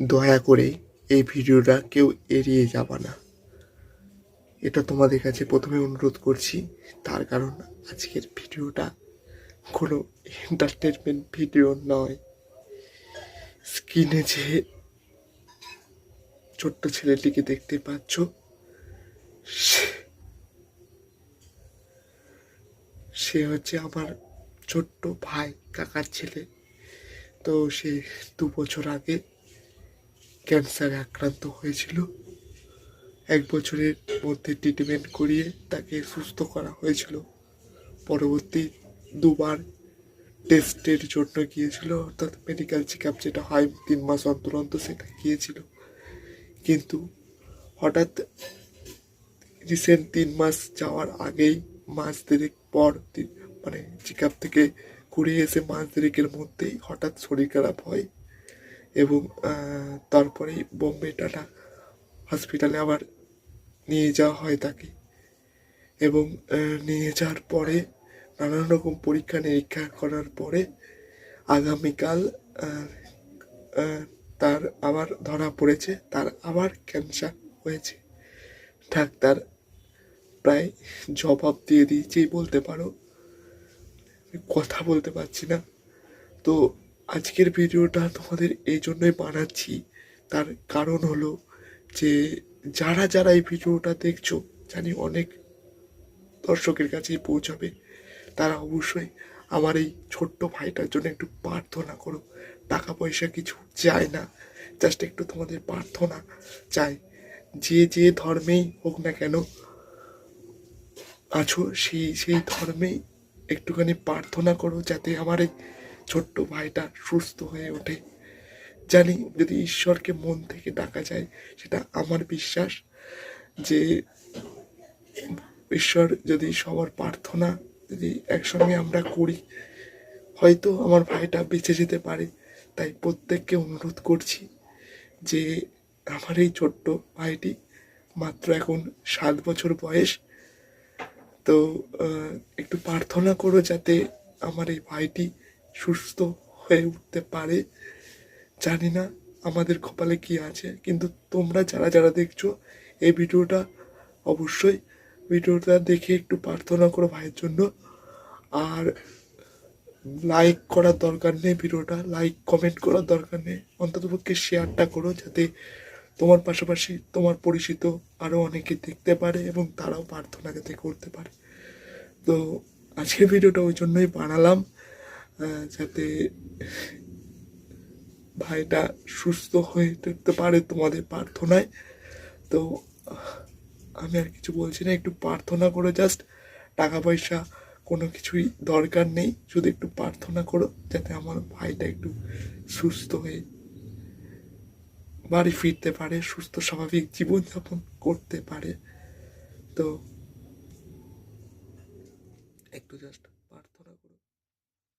দয়া করে এই ভিডিওটা কেউ এড়িয়ে যাবা না। এটা তোমাদের কাছে প্রথমে অনুরোধ করছি। তার কারণ আজকের ভিডিওটা কোনো এন্টারটেনমেন্ট ভিডিও নয়। স্ক্রিনে যে ছোট্ট ছেলেটিকে দেখতে পাচ্ছ সে- হচ্ছে আমার ছোট্ট ভাই, কাকার ছেলে। তো সে দু বছর আগে ক্যান্সারে আক্রান্ত হয়েছিল। এক বছরের মধ্যে ট্রিটমেন্ট করিয়ে তাকে সুস্থ করা হয়েছিল। পরবর্তী দুবার টেস্টের জন্য গিয়েছিল, অর্থাৎ মেডিকেল চেক আপ যেটা হয় তিন মাস অন্তর অন্তর সেটা গিয়েছিল। কিন্তু হঠাৎ রিসেন্ট তিন মাস যাওয়ার আগেই মাস দেড়েক পর মানে চেক আপ থেকে ঘুরে এসে মাস দেড়েকের মধ্যেই হঠাৎ শরীর খারাপ হয়। এবং তারপরেই বোম্বে টাটা হসপিটালে আবার নিয়ে যাওয়া হয় তাকে। এবং নিয়ে যাওয়ার পরে নানান রকম পরীক্ষা নিরীক্ষা করার পরে আগামীকাল তার আবার ধরা পড়েছে, তার আবার ক্যান্সার হয়েছে। ডাক্তার প্রায় জবাব দিয়ে দিয়েছেই বলতে পারো, কথা বলতে পারছি না। তো আজকের ভিডিওটা তোমাদের এই জন্যই বানাচ্ছি। তার কারণ হলো যে, যারা যারা এই ভিডিওটা দেখছ, জানি অনেক দর্শকের কাছেই পৌঁছাবে, তারা অবশ্যই আমার এই ছোট্ট ভাইটার জন্য একটু প্রার্থনা করো। টাকা পয়সা কিছু চায় না জাস্ট একটু তোমাদের প্রার্থনা চাই। যে যে ধর্মেই হোক না কেন আছো, সেই সেই ধর্মেই একটুখানি প্রার্থনা করো যাতে আমার এই ছোট্ট ভাইটা সুস্থ হয়ে ওঠে। জানি যদি ঈশ্বরকে মন থেকে ডাকা যায়, সেটা আমার বিশ্বাস যে ঈশ্বর যদি সবার প্রার্থনা যদি একসঙ্গে আমরা করি, হয়তো আমার ভাইটা বেঁচে যেতে পারে। তাই প্রত্যেককে অনুরোধ করছি যে আমার এই ছোট্ট ভাইটি মাত্র এখন সাত বছর বয়স, তো একটু প্রার্থনা করো যাতে আমার এই ভাইটি সুস্থ হয়ে উঠতে পারে। জানি না আমাদের কপালে কি আছে, কিন্তু তোমরা যারা যারা দেখছ এই ভিডিওটা অবশ্যই ভিডিওটা দেখে একটু প্রার্থনা করো ভাইয়ের জন্য। আর লাইক করার দরকার নেই ভিডিওটা লাইক কমেন্ট করার দরকার নেই। অন্ততপক্ষে শেয়ারটা করো যাতে তোমার পাশাপাশি তোমার পরিচিত আরও অনেকে দেখতে পারে এবং তারাও প্রার্থনা যাতে করতে পারে। তো আজকের ভিডিওটা ওই জন্যই বানালাম। যাতে ভাইটা সুস্থ হয়ে উঠতে পারে তোমাদের প্রার্থনায়। তো, আমি আর কিছু বলছি না, একটু প্রার্থনা করো জাস্ট টাকা পয়সা কোনো কিছুই দরকার নেই, শুধু একটু প্রার্থনা করো যাতে আমার ভাইটা একটু সুস্থ হয়ে বাড়ি ফিরতে পারে, সুস্থ স্বাভাবিক জীবনযাপন করতে পারে। তো, একটু জাস্ট